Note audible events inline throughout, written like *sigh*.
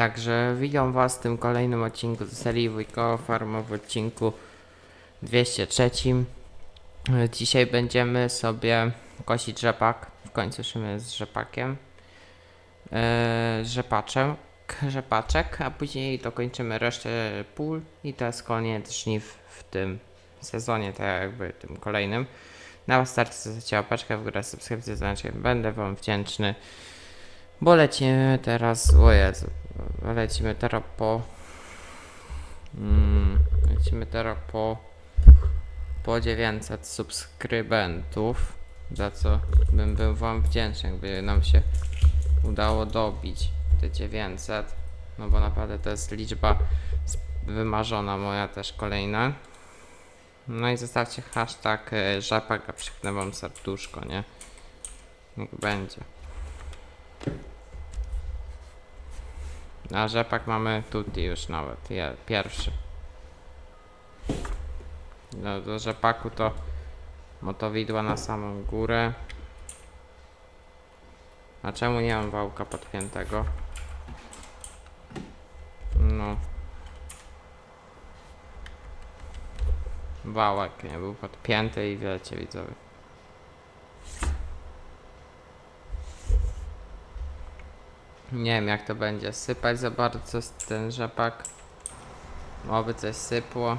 Także witam was w tym kolejnym odcinku z serii Wujkowa Farma w odcinku 203. E, Dzisiaj będziemy sobie kosić rzepak. W końcu szymy z rzepakiem. Eee, rzepaczek, rzepaczek, a później dokończymy resztę pól i to jest koniec żniw w tym sezonie, tak jakby tym kolejnym. Na starcie zostawcie łapeczkę w górę, subskrypcję, znaczy będę wam wdzięczny. Bo lecimy teraz, o Jezu, lecimy teraz po, mm, lecimy teraz po, po 900 subskrybentów, za co bym był wam wdzięczny, gdyby nam się udało dobić te 900, no bo naprawdę to jest liczba wymarzona moja też kolejna. No i zostawcie hashtag e, rzepak, a przypnę wam serduszko, nie? Niech będzie. A rzepak mamy tutaj już nawet, je, pierwszy. No do rzepaku to motowidła na samą górę. A czemu nie mam wałka podpiętego? No. Wałek nie był podpięty i wiecie widzowie. Nie wiem jak to będzie sypać za bardzo ten rzepak. Oby coś sypło.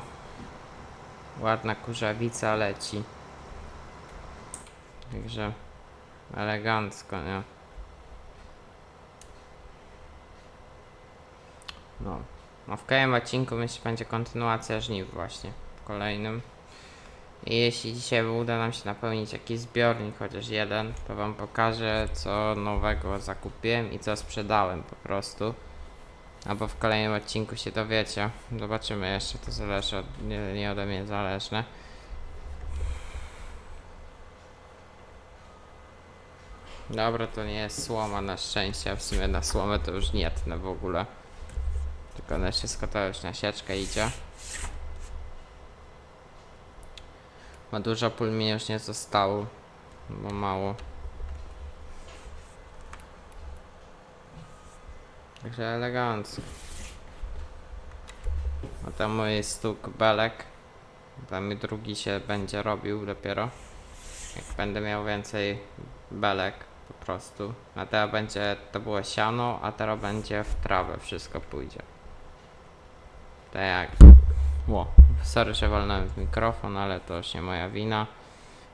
Ładna kurzawica leci. Także elegancko, nie? No. No w kolejnym odcinku myślę będzie kontynuacja żniw właśnie. W kolejnym. I jeśli dzisiaj uda nam się napełnić jakiś zbiornik, chociaż jeden, to wam pokażę co nowego zakupiłem i co sprzedałem po prostu. Albo w kolejnym odcinku się dowiecie. Zobaczymy jeszcze, to zależy od, nie, nie ode mnie zależne. Dobra, to nie jest słoma na szczęście, w sumie na słomę to już nie tnę w ogóle. Tylko na wszystko to już na sieczkę idzie. Ma dużo pól mi już nie zostało, bo mało. Także elegancko. A tam mój stuk belek. Tam drugi się będzie robił dopiero. Jak będę miał więcej belek po prostu. A teraz będzie, to było siano, a teraz będzie w trawę wszystko pójdzie. Tak jak. Ło, sorry, że walnąłem w mikrofon, ale to już nie moja wina.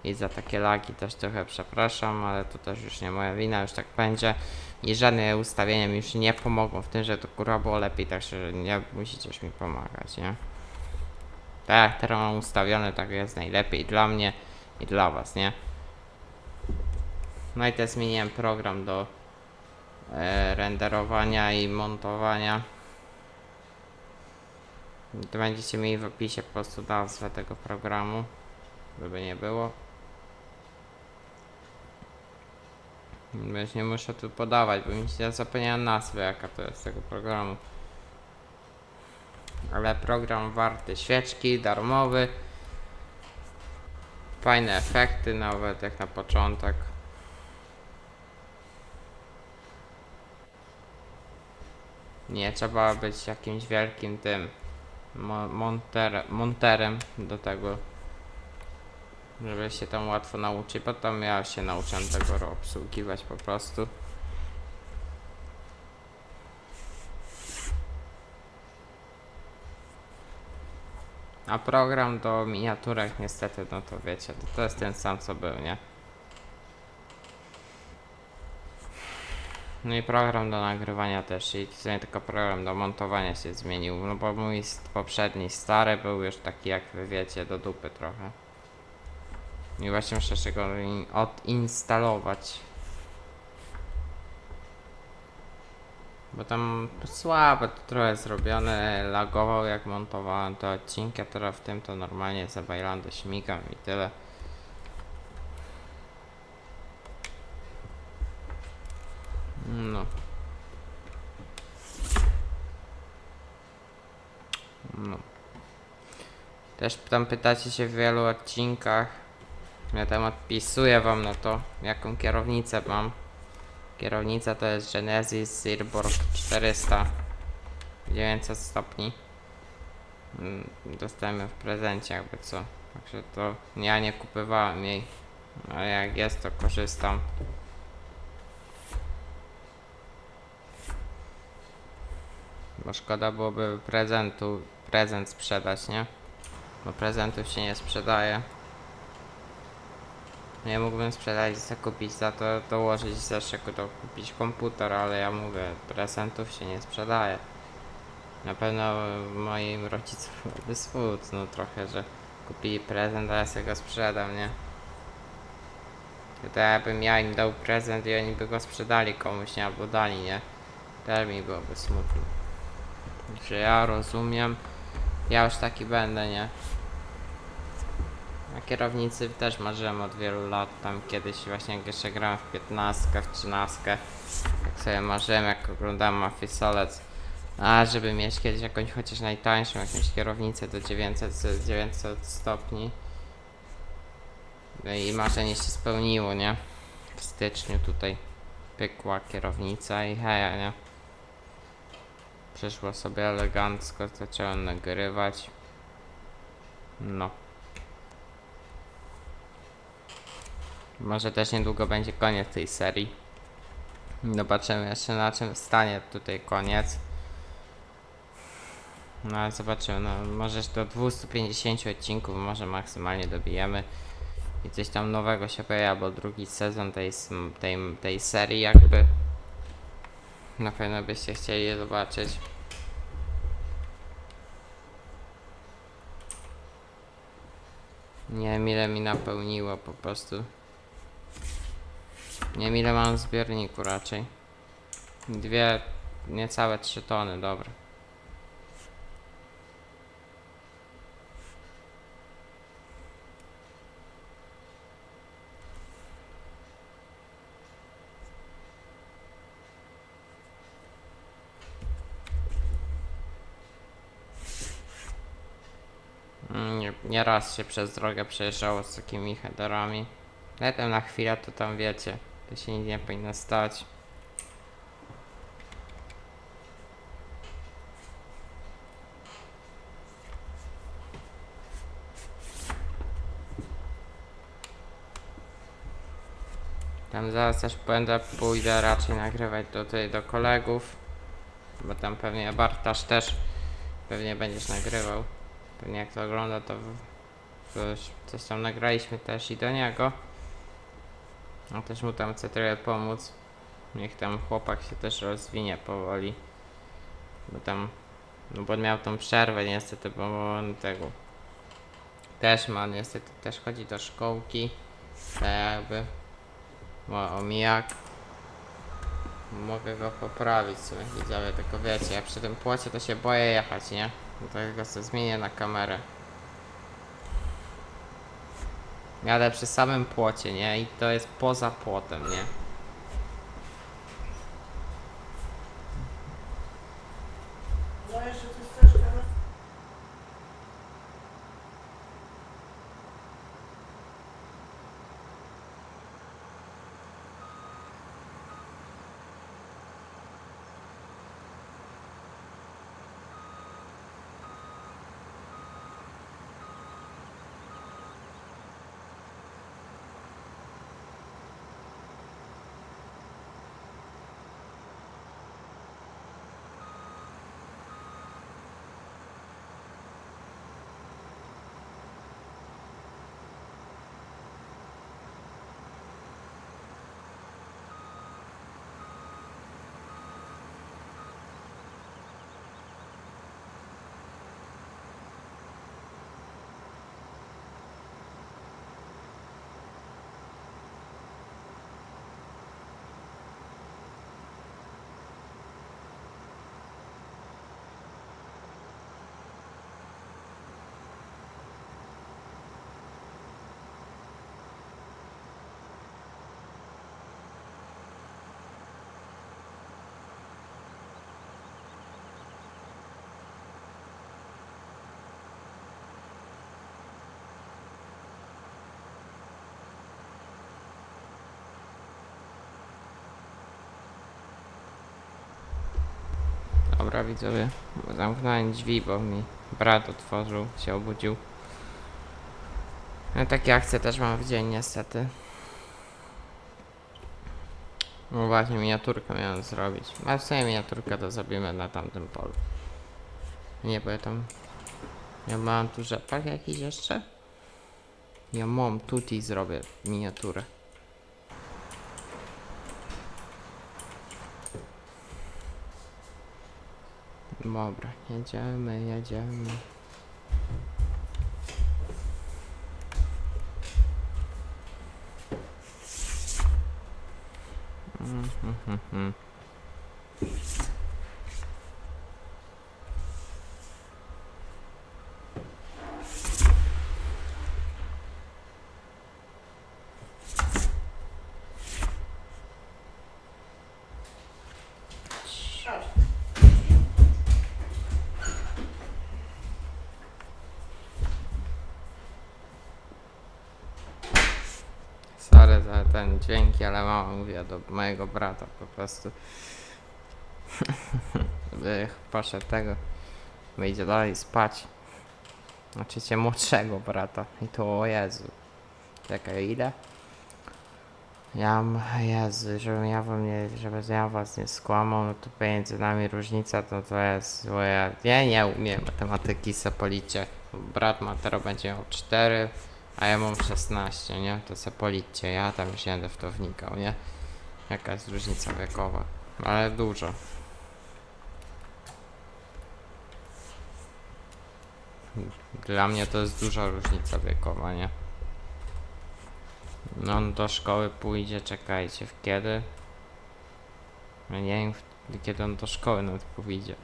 I za takie lagi też trochę przepraszam, ale to też już nie moja wina, już tak będzie. I żadne ustawienia mi już nie pomogą w tym, że to kurwa było lepiej, także nie musicie już mi pomagać, nie? Tak jak teraz mam ustawione, tak jest najlepiej dla mnie i dla was, nie? No i też zmieniłem program do e, renderowania i montowania. To będziecie mieli w opisie po prostu nazwę tego programu, żeby nie było. Już nie muszę tu podawać, bo mi się ja zapomniałem nazwy jaka to jest tego programu. Ale program warty świeczki, darmowy. Fajne efekty nawet jak na początek. Nie trzeba być jakimś wielkim tym mo- monter, monterem do tego, żeby się tam łatwo nauczyć. Potem ja się nauczyłem tego obsługiwać po prostu. A program do miniaturek niestety, no to wiecie, to jest ten sam co był, nie? No i program do nagrywania też i w sumie tylko program do montowania się zmienił, no bo mój poprzedni stary był już taki jak wy wiecie do dupy trochę. I właśnie muszę jeszcze go in- odinstalować. Bo tam słabe to trochę zrobione, lagował jak montowałem te odcinki, a teraz w tym to normalnie za Bailando śmigam i tyle. No. No. Też tam pytacie się w wielu odcinkach. Ja tam odpisuję wam na to, jaką kierownicę mam. Kierownica to jest Genesis Zirborg 400 900 stopni. Mm, Dostałem ją w prezencie, jakby co. Także to ja nie kupowałem jej. Ale jak jest, to korzystam. Bo szkoda byłoby prezentu, prezent sprzedać, nie? Bo prezentów się nie sprzedaje. Nie mógłbym sprzedać, za kupić za to, dołożyć jeszcze to kupić komputer, ale ja mówię, prezentów się nie sprzedaje. Na pewno moim rodzicom byłoby *laughs* smutno trochę, że kupili prezent, a ja sobie go sprzedam, nie? To jakbym ja im dał prezent i oni by go sprzedali komuś, nie? Albo dali, nie? Też mi byłoby smutno. Że ja rozumiem, ja już taki będę, nie? Na kierownicy też marzyłem od wielu lat, tam kiedyś właśnie jak jeszcze grałem w 15, w 13, jak sobie marzyłem, jak oglądałem Mafia Solec, a żeby mieć kiedyś jakąś chociaż najtańszą jakąś kierownicę do 900, z 900 stopni. No i marzenie się spełniło, nie? W styczniu tutaj pykła kierownica i heja, nie? Przeszło sobie elegancko, zacząłem nagrywać. No. Może też niedługo będzie koniec tej serii. Zobaczymy jeszcze na czym stanie tutaj koniec. No ale zobaczymy, no może do 250 odcinków może maksymalnie dobijemy. I coś tam nowego się pojawia, bo drugi sezon tej, tej, tej serii jakby. Na pewno byście chcieli je zobaczyć. Nie wiem ile mi napełniło po prostu. Nie wiem ile mam w zbiorniku raczej. Dwie, niecałe trzy tony, dobra. Mm, Nie, nie raz się przez drogę przejeżdżało z takimi headerami. Letem na chwilę to tam wiecie, to się nic nie powinno stać. Tam zaraz też będę, pójdę raczej nagrywać do tutaj do kolegów. Bo tam pewnie Bartasz też pewnie będziesz nagrywał. Pewnie jak to ogląda to coś, coś tam nagraliśmy też i do niego. A też mu tam chcę trochę pomóc. Niech tam chłopak się też rozwinie powoli. Bo tam, no bo miał tą przerwę niestety, bo on tego też ma niestety, też chodzi do szkołki. Tak jakby ma omijak. Mogę go poprawić sobie widzowie, tylko wiecie, ja przy tym płocie to się boję jechać, nie? Dlatego sobie zmienię na kamerę. Jadę przy samym płocie, nie? I to jest poza płotem, nie? Dobra, widzowie. Zamknąłem drzwi, bo mi brat otworzył, się obudził. No takie akcje też mam w dzień niestety. No właśnie, miniaturkę miałem zrobić. A w sumie miniaturkę to zrobimy na tamtym polu. Nie, bo ja tam... Ja mam tu rzepak jakiś jeszcze? Ja mam tutaj zrobię miniaturę. Dobra, jedziemy, jedziemy. Za ten dźwięki, ale mama mówiła do mojego brata po prostu. *laughs* Poszedł tego. Wyjdzie dalej spać. Oczywiście młodszego brata. I to o Jezu. Czekaj, ile? Ja Jezu, żebym ja wam nie, ja was nie skłamał, no to między nami różnica to to jest, bo ja, ja nie umiem matematyki se policzę. Brat ma teraz będzie miał 4, a ja mam 16, nie? To se policzcie, ja tam nie będę w to wnikał, nie? Jaka jest różnica wiekowa, ale dużo. Dla mnie to jest duża różnica wiekowa, nie? No on do szkoły pójdzie, czekajcie, w kiedy? Ja nie wiem, kiedy on do szkoły nawet pójdzie.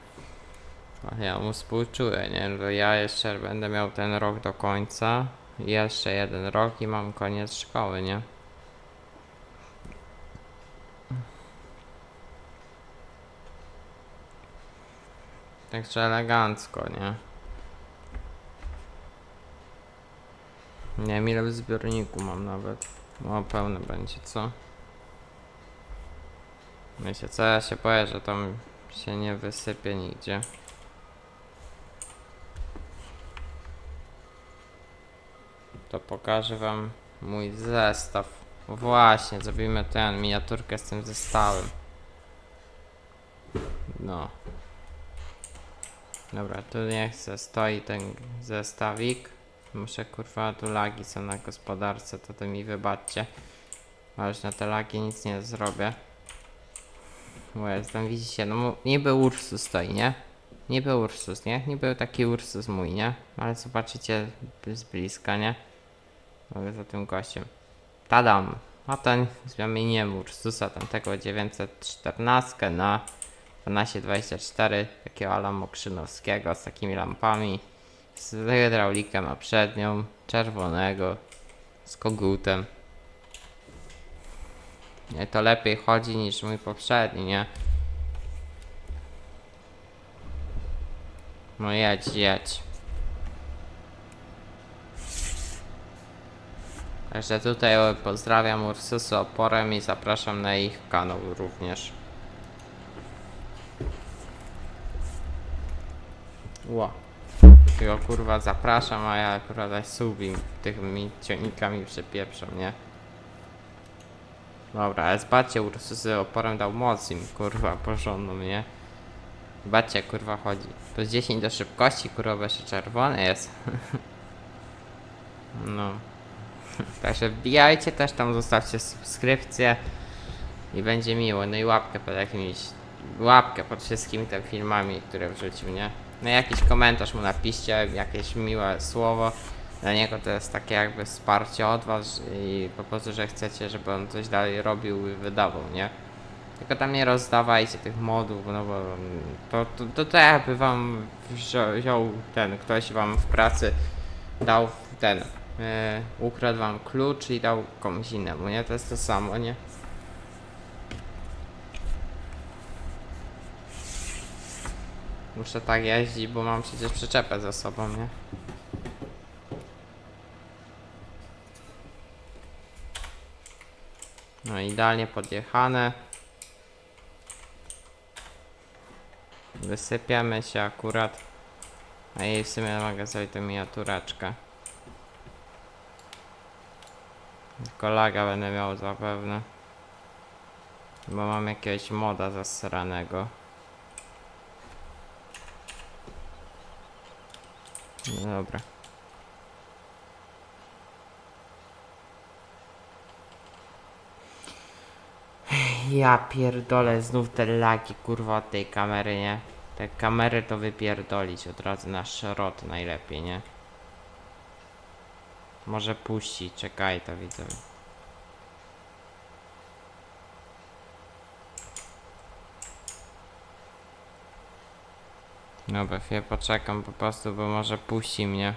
Ja mu współczuję, nie? Bo ja jeszcze będę miał ten rok do końca. Jeszcze jeden rok i mam koniec szkoły, nie? Także elegancko, nie? Nie wiem ile w zbiorniku mam nawet. O, pełne będzie, co? Myślę, co ja się boję, że tam się nie wysypie nigdzie. To pokażę wam mój zestaw. Właśnie, zrobimy ten, miniaturkę z tym zestawem. No. Dobra, tu nie chcę, stoi ten zestawik. Muszę kurwa, tu lagi są na gospodarce, to to mi wybaczcie. Ale już na te lagi nic nie zrobię. Bo jestem, widzicie, no niby Ursus stoi, nie? Niby Ursus, nie? Niby taki Ursus mój, nie? Ale zobaczycie z bliska, nie? Mogę za tym gościem. Tadam! A ten zmieniłem Ursusa tamtego 914 na 1224 takiego ala Mokrzynowskiego z takimi lampami z hydraulikiem a przednią, czerwonego, z kogutem. Nie, to lepiej chodzi niż mój poprzedni, nie? No jedź, jedź. Także tutaj pozdrawiam Ursusy Oporem i zapraszam na ich kanał również. Ła. Tylko kurwa zapraszam, a ja kurwa zaś subim tymi ciągnikami przepieprzam, nie? Dobra, ale zbacie Ursusy oporem dał moc im, kurwa, porządną, nie? Bacie, kurwa, chodzi. Plus 10 do szybkości, kurwa, jeszcze czerwony jest. *laughs* no. *laughs* Także wbijajcie też tam, zostawcie subskrypcję i będzie miło. No i łapkę pod jakimiś, łapkę pod wszystkimi tymi filmami, które wrzucił, nie? No jakiś komentarz mu napiszcie, jakieś miłe słowo. Dla niego to jest takie jakby wsparcie od was i po prostu, że chcecie, żeby on coś dalej robił i wydawał, nie? Tylko tam nie rozdawajcie tych modów, no bo to, to, to, to jakby wam wziął ten, ktoś wam w pracy dał ten, e, ukradł wam klucz i dał komuś innemu, nie? To jest to samo, nie? Muszę tak jeździć, bo mam przecież przyczepę za sobą, nie? No idealnie podjechane. Wysypiemy się akurat. A jej w sumie mogę zrobić tę. Tylko będę miał zapewne. Bo mam jakiegoś moda zasranego. No dobra. Ja pierdolę znów te lagi kurwa od tej kamery, nie? Te kamery to wypierdolić od razu na szrot najlepiej, nie? Może puści, czekaj to widzę. Dobra, chwilę poczekam po prostu, bo może puści mnie.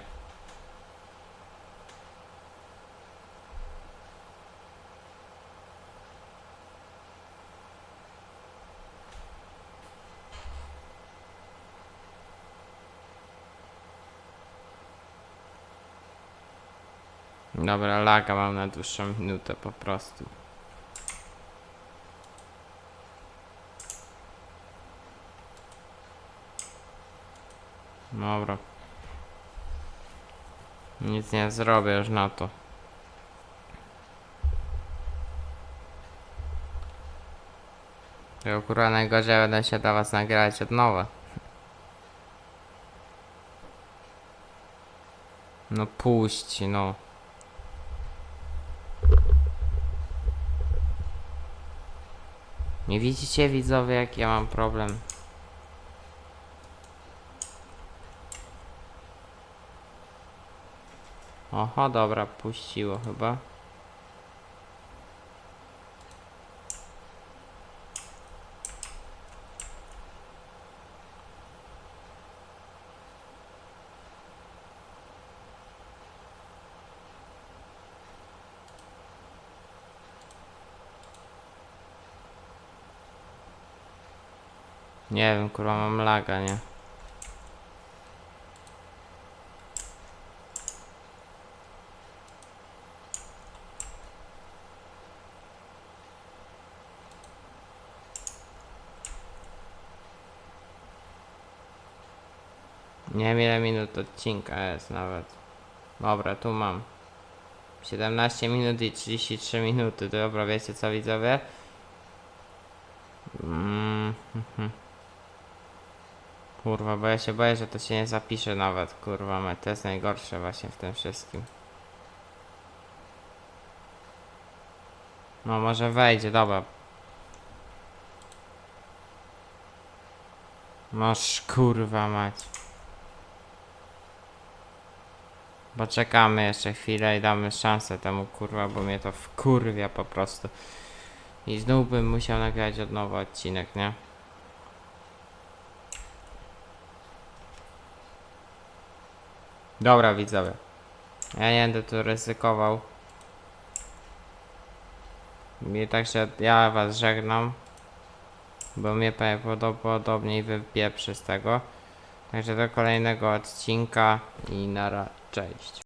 Dobra, laga mam na dłuższą minutę po prostu. Dobra. Nic nie zrobię już na to. To kurwa najgorzej będę się dla was nagrać od nowa. No puść, no. Nie widzicie widzowie jak ja mam problem? Oho, dobra, puściło chyba. Nie wiem, kurwa, mam laga, nie? Nie wiem ile minut odcinka jest nawet. Dobra, tu mam. 17 minut i 33 minuty. Dobra, wiecie co widzowie? Mm, mhm. Kurwa, bo ja się boję, że to się nie zapisze nawet, kurwa, to jest najgorsze właśnie w tym wszystkim. No może wejdzie, dobra. Masz kurwa mać. Poczekamy jeszcze chwilę i damy szansę temu kurwa, bo mnie to wkurwia po prostu. I znów bym musiał nagrać od nowa odcinek, nie? Dobra widzowie. Ja nie będę tu ryzykował. I także ja was żegnam. Bo mnie prawdopodobnie wypieprzy z tego. Także do kolejnego odcinka i nara. Cześć.